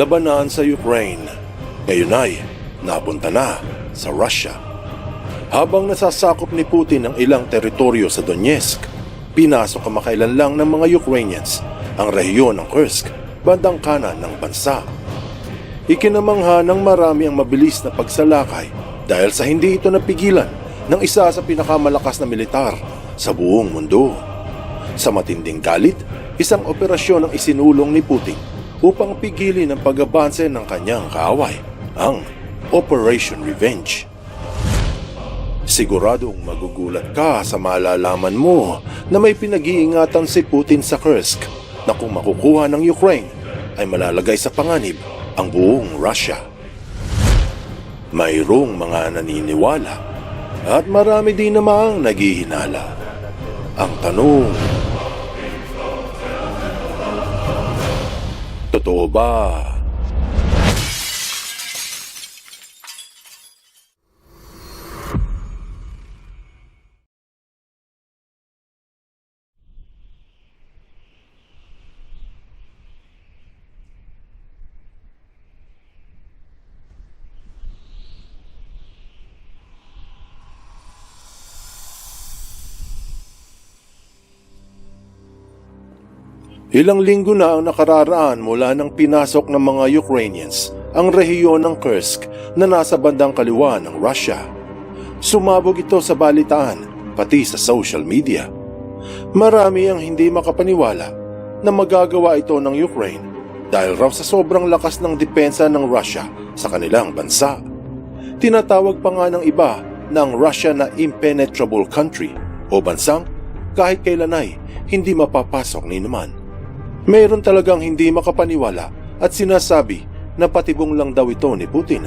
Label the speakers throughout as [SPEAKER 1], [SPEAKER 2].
[SPEAKER 1] labanan sa Ukraine. Ngayon ay napunta na sa Russia. Habang nasasakop ni Putin ang ilang teritoryo sa Donetsk, pinasok kamakailan lang ng mga Ukrainians ang rehiyon ng Kursk, bandang kanan ng bansa. Ikinamangha ng marami ang mabilis na pagsalakay dahil sa hindi ito napigilan ng isa sa pinakamalakas na militar sa buong mundo. Sa matinding galit, isang operasyon ang isinulong ni Putin upang pigilin ang pag-abanse ng kanyang kaaway, ang Operation Revenge. Siguradong magugulat ka sa malalaman mo na may pinag-iingatan si Putin sa Kursk na kung makukuha ng Ukraine ay malalagay sa panganib ang buong Russia. Mayroong mga naniniwala at marami din namang naghihinala. Ang tanong, Totoo ba? Ilang linggo na ang nakararaan mula nang pinasok ng mga Ukrainians ang rehiyon ng Kursk na nasa bandang kaliwa ng Russia. Sumabog ito sa balitaan, pati sa social media. Marami ang hindi makapaniwala na magagawa ito ng Ukraine dahil raw sa sobrang lakas ng depensa ng Russia sa kanilang bansa. Tinatawag pa nga ng iba ng Russia na impenetrable country o bansang kahit kailan ay hindi mapapasok ni naman. Mayroon talagang hindi makapaniwala at sinasabi na patibong lang daw ito ni Putin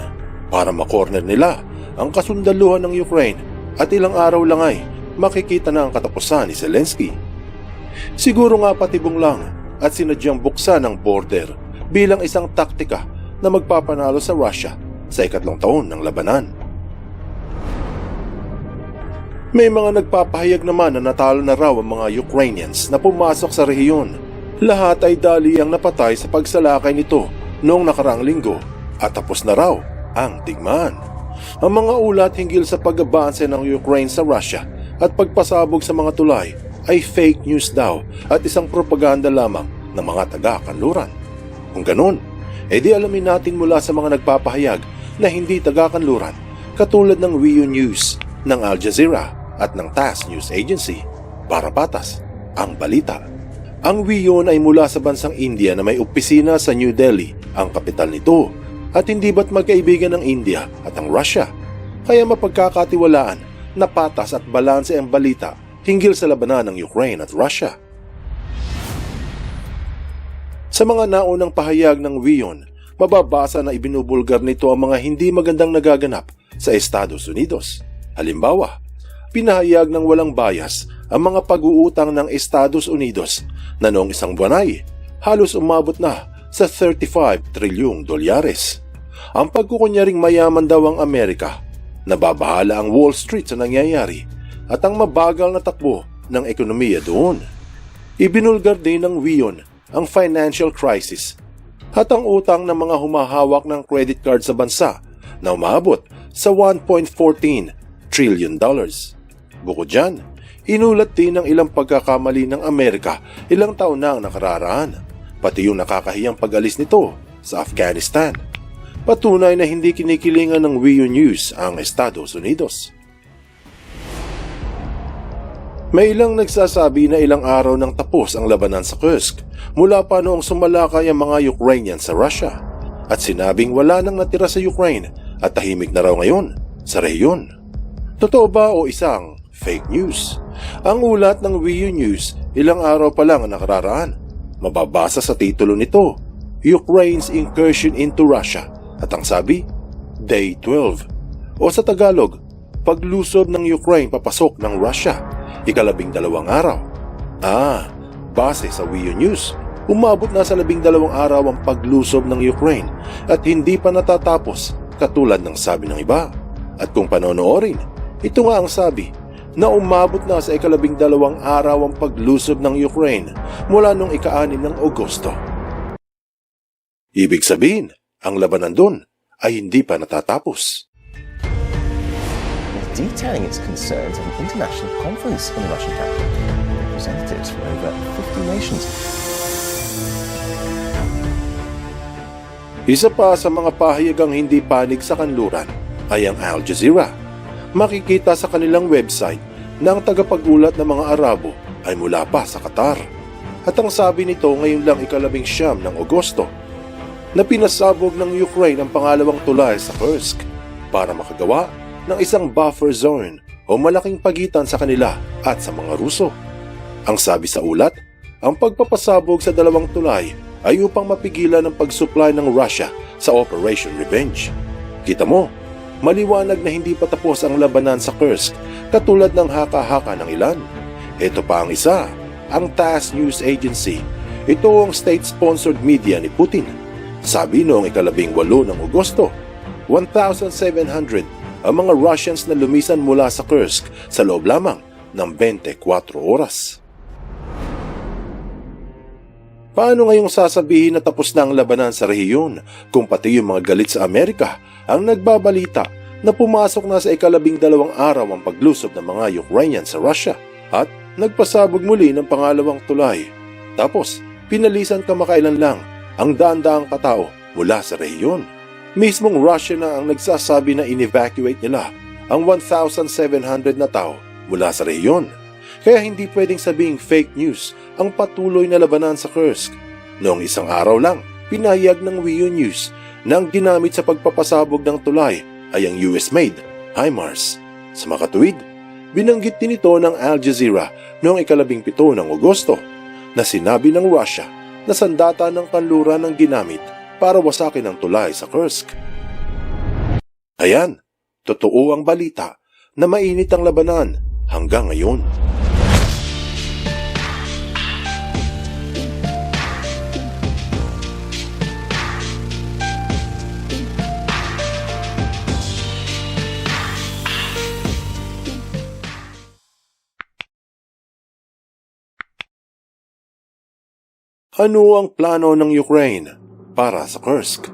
[SPEAKER 1] para makorner nila ang kasundaluhan ng Ukraine at ilang araw lang ay makikita na ang katapusan ni Zelensky. Siguro nga patibong lang at sinadyang buksan ang border bilang isang taktika na magpapanalo sa Russia sa ikatlong taon ng labanan. May mga nagpapahayag naman na natalo na raw ang mga Ukrainians na pumasok sa rehiyon lahat ay dali ang napatay sa pagsalakay nito noong nakaraang linggo at tapos na raw ang digmaan. Ang mga ulat hinggil sa pag-abanse ng Ukraine sa Russia at pagpasabog sa mga tulay ay fake news daw at isang propaganda lamang ng mga taga-kanluran. Kung ganun, edi alamin natin mula sa mga nagpapahayag na hindi taga-kanluran katulad ng WIU News, ng Al Jazeera at ng TASS News Agency para patas ang balita. Ang Wiyon ay mula sa bansang India na may opisina sa New Delhi, ang kapital nito. At hindi ba't magkaibigan ng India at ang Russia? Kaya mapagkakatiwalaan na patas at balanse ang balita hinggil sa labanan ng Ukraine at Russia. Sa mga naunang pahayag ng Wiyon, mababasa na ibinubulgar nito ang mga hindi magandang nagaganap sa Estados Unidos. Halimbawa, pinahayag ng walang bias ang mga pag-uutang ng Estados Unidos na noong isang buwan ay halos umabot na sa 35 trilyong dolyares. Ang pagkukunyaring mayaman daw ang Amerika, nababahala ang Wall Street sa nangyayari at ang mabagal na takbo ng ekonomiya doon. Ibinulgar din ng Wion ang financial crisis at ang utang ng mga humahawak ng credit card sa bansa na umabot sa 1.14 trillion dollars. Bukod dyan, inulat din ng ilang pagkakamali ng Amerika ilang taon na ang nakararaan, pati yung nakakahiyang pag-alis nito sa Afghanistan. Patunay na hindi kinikilingan ng WIU News ang Estados Unidos. May ilang nagsasabi na ilang araw nang tapos ang labanan sa Kursk mula pa noong sumalakay ang mga Ukrainian sa Russia at sinabing wala nang natira sa Ukraine at tahimik na raw ngayon sa rehiyon. Totoo ba o isang fake news? Ang ulat ng WIU News ilang araw pa lang ang nakararaan. Mababasa sa titulo nito, Ukraine's Incursion into Russia at ang sabi, Day 12 o sa Tagalog, paglusob ng Ukraine papasok ng Russia, ikalabing dalawang araw. Ah, base sa WIU News, umabot na sa labing dalawang araw ang paglusob ng Ukraine at hindi pa natatapos katulad ng sabi ng iba. At kung panonoorin, ito nga ang sabi na umabot na sa ikalabing dalawang araw ang paglusob ng Ukraine mula noong ika-anim ng Agosto. Ibig sabihin, ang labanan doon ay hindi pa natatapos.
[SPEAKER 2] detailing its concerns at an international conference in the Russian capital. Representatives from over 50 nations
[SPEAKER 1] Isa pa sa mga pahayagang hindi panig sa kanluran ay ang Al Jazeera. Makikita sa kanilang website na ang tagapag-ulat ng mga Arabo ay mula pa sa Qatar. At ang sabi nito ngayon lang ikalabing siyam ng Agosto na pinasabog ng Ukraine ang pangalawang tulay sa Kursk para makagawa ng isang buffer zone o malaking pagitan sa kanila at sa mga Ruso. Ang sabi sa ulat, ang pagpapasabog sa dalawang tulay ay upang mapigilan ang pag-supply ng Russia sa Operation Revenge. Kita mo, maliwanag na hindi pa tapos ang labanan sa Kursk katulad ng haka-haka ng ilan. Ito pa ang isa, ang TASS News Agency. Ito ang state-sponsored media ni Putin. Sabi noong ikalabing walo ng Agosto, 1,700 ang mga Russians na lumisan mula sa Kursk sa loob lamang ng 24 oras. Paano ngayong sasabihin na tapos na ang labanan sa rehiyon kung pati yung mga galit sa Amerika ang nagbabalita na pumasok na sa ikalabing dalawang araw ang paglusob ng mga Ukrainian sa Russia at nagpasabog muli ng pangalawang tulay. Tapos, pinalisan kamakailan lang ang daan-daang katao mula sa rehiyon. Mismong Russia na ang nagsasabi na in-evacuate nila ang 1,700 na tao mula sa rehiyon. Kaya hindi pwedeng sabing fake news ang patuloy na labanan sa Kursk. Noong isang araw lang, pinayag ng WIO News na ang ginamit sa pagpapasabog ng tulay ay ang US-made HIMARS. Sa makatuwid, binanggit din ito ng Al Jazeera noong ikalabing pito ng Agosto na sinabi ng Russia na sandata ng kanluran ang ginamit para wasakin ang tulay sa Kursk. Ayan, totoo ang balita na mainit ang labanan hanggang ngayon. Ano ang plano ng Ukraine para sa Kursk?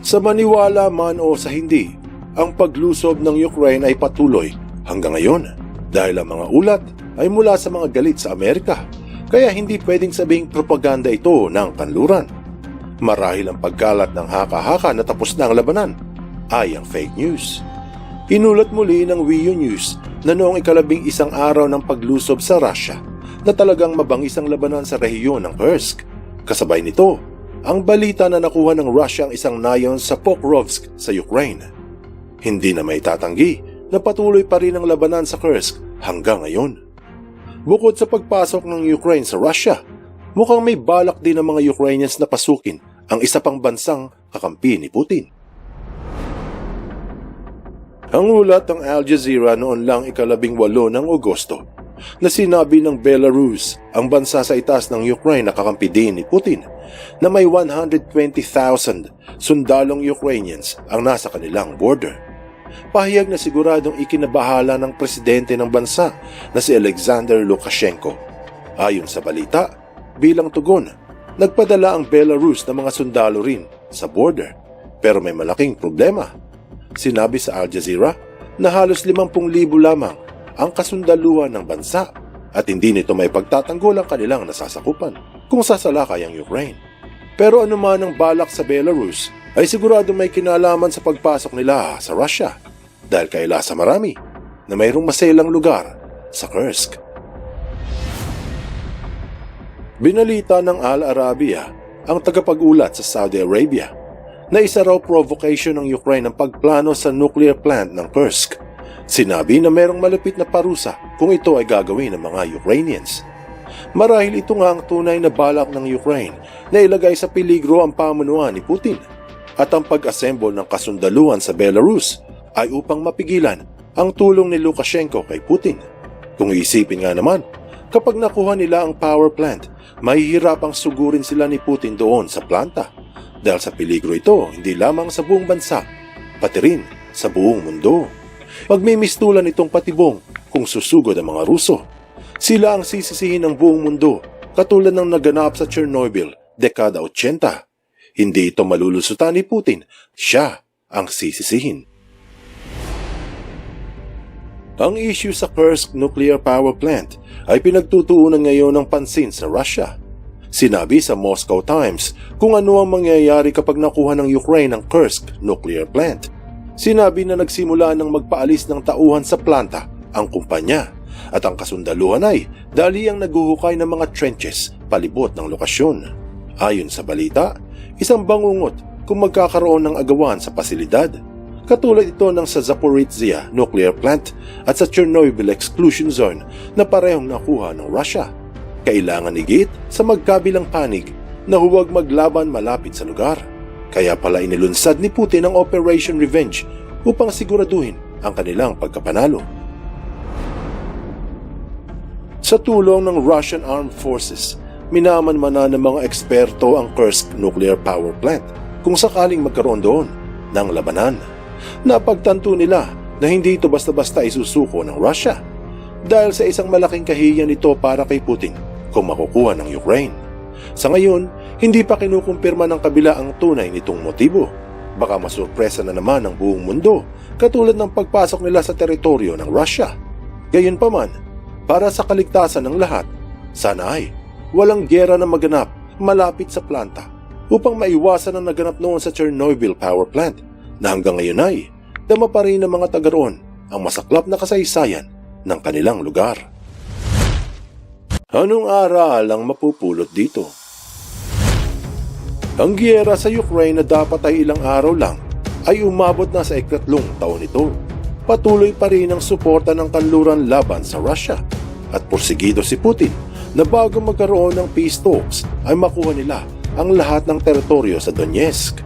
[SPEAKER 1] Sa maniwala man o sa hindi, ang paglusob ng Ukraine ay patuloy hanggang ngayon dahil ang mga ulat ay mula sa mga galit sa Amerika kaya hindi pwedeng sabing propaganda ito ng kanluran. Marahil ang pagkalat ng haka-haka na tapos na ang labanan ay ang fake news. Inulat muli ng WIO News na noong ikalabing isang araw ng paglusob sa Russia na talagang mabangis ang labanan sa rehiyon ng Kursk. Kasabay nito, ang balita na nakuha ng Russia ang isang nayon sa Pokrovsk sa Ukraine. Hindi na may tatanggi na patuloy pa rin ang labanan sa Kursk hanggang ngayon. Bukod sa pagpasok ng Ukraine sa Russia, mukhang may balak din ng mga Ukrainians na pasukin ang isa pang bansang kakampi ni Putin. Ang ulat ng Al Jazeera noon lang ikalabing walo ng Agosto na sinabi ng Belarus, ang bansa sa itaas ng Ukraine na kakampi din ni Putin, na may 120,000 sundalong Ukrainians ang nasa kanilang border. Pahayag na siguradong ikinabahala ng presidente ng bansa na si Alexander Lukashenko. Ayon sa balita, bilang tugon, nagpadala ang Belarus ng mga sundalo rin sa border. Pero may malaking problema Sinabi sa Al Jazeera na halos 50,000 lamang ang kasundaluhan ng bansa at hindi nito may pagtatanggol ang kanilang nasasakupan kung sasalakay ang Ukraine. Pero anuman ang balak sa Belarus ay sigurado may kinalaman sa pagpasok nila sa Russia dahil kaila sa marami na mayroong maselang lugar sa Kursk. Binalita ng Al Arabiya ang tagapag-ulat sa Saudi Arabia na isa raw provocation ng Ukraine ang pagplano sa nuclear plant ng Kursk. Sinabi na merong malapit na parusa kung ito ay gagawin ng mga Ukrainians. Marahil ito nga ang tunay na balak ng Ukraine na ilagay sa peligro ang pamunuan ni Putin at ang pag-assemble ng kasundaluhan sa Belarus ay upang mapigilan ang tulong ni Lukashenko kay Putin. Kung iisipin nga naman, kapag nakuha nila ang power plant, mahihirapang sugurin sila ni Putin doon sa planta dahil sa peligro ito hindi lamang sa buong bansa, pati rin sa buong mundo. Pagmimistulan itong patibong kung susugod ang mga Ruso. Sila ang sisisihin ng buong mundo katulad ng naganap sa Chernobyl dekada 80. Hindi ito malulusutan ni Putin. Siya ang sisisihin. Ang issue sa Kursk Nuclear Power Plant ay pinagtutuunan ngayon ng pansin sa Russia. Sinabi sa Moscow Times kung ano ang mangyayari kapag nakuha ng Ukraine ang Kursk Nuclear Plant. Sinabi na nagsimula ng magpaalis ng tauhan sa planta ang kumpanya at ang kasundaluhan ay dali ang naguhukay ng mga trenches palibot ng lokasyon. Ayon sa balita, isang bangungot kung magkakaroon ng agawan sa pasilidad. Katulad ito ng sa Zaporizhia Nuclear Plant at sa Chernobyl Exclusion Zone na parehong nakuha ng Russia. Kailangan igit sa magkabilang panig na huwag maglaban malapit sa lugar. Kaya pala inilunsad ni Putin ang Operation Revenge upang siguraduhin ang kanilang pagkapanalo. Sa tulong ng Russian Armed Forces, minamanmana ng mga eksperto ang Kursk Nuclear Power Plant kung sakaling magkaroon doon ng labanan. Napagtanto nila na hindi ito basta-basta isusuko ng Russia dahil sa isang malaking kahiyan nito para kay Putin kung makukuha ng Ukraine. Sa ngayon, hindi pa kinukumpirma ng kabila ang tunay nitong motibo. Baka masurpresa na naman ang buong mundo katulad ng pagpasok nila sa teritoryo ng Russia. Gayunpaman, para sa kaligtasan ng lahat, sana ay walang gera na maganap malapit sa planta upang maiwasan ang naganap noon sa Chernobyl Power Plant na hanggang ngayon ay dama pa rin ng mga taga roon ang masaklap na kasaysayan ng kanilang lugar. Anong aral ang mapupulot dito? Ang giyera sa Ukraine na dapat ay ilang araw lang ay umabot na sa ikatlong taon nito. Patuloy pa rin ang suporta ng kanluran laban sa Russia at porsigido si Putin na bago magkaroon ng peace talks ay makuha nila ang lahat ng teritoryo sa Donetsk.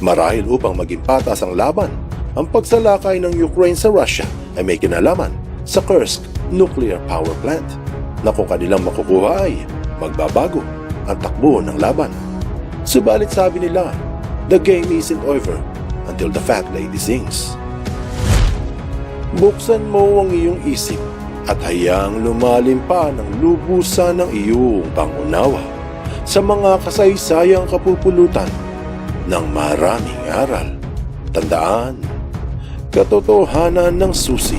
[SPEAKER 1] Marahil upang maging patas ang laban, ang pagsalakay ng Ukraine sa Russia ay may kinalaman sa Kursk Nuclear Power Plant na kung kanilang makukuha ay magbabago ang takbo ng laban. Subalit sabi nila, the game isn't over until the fat lady sings. Buksan mo ang iyong isip at hayaang lumalim pa ng lubusan ng iyong pangunawa sa mga kasaysayang kapupulutan ng maraming aral. Tandaan, katotohanan ng susi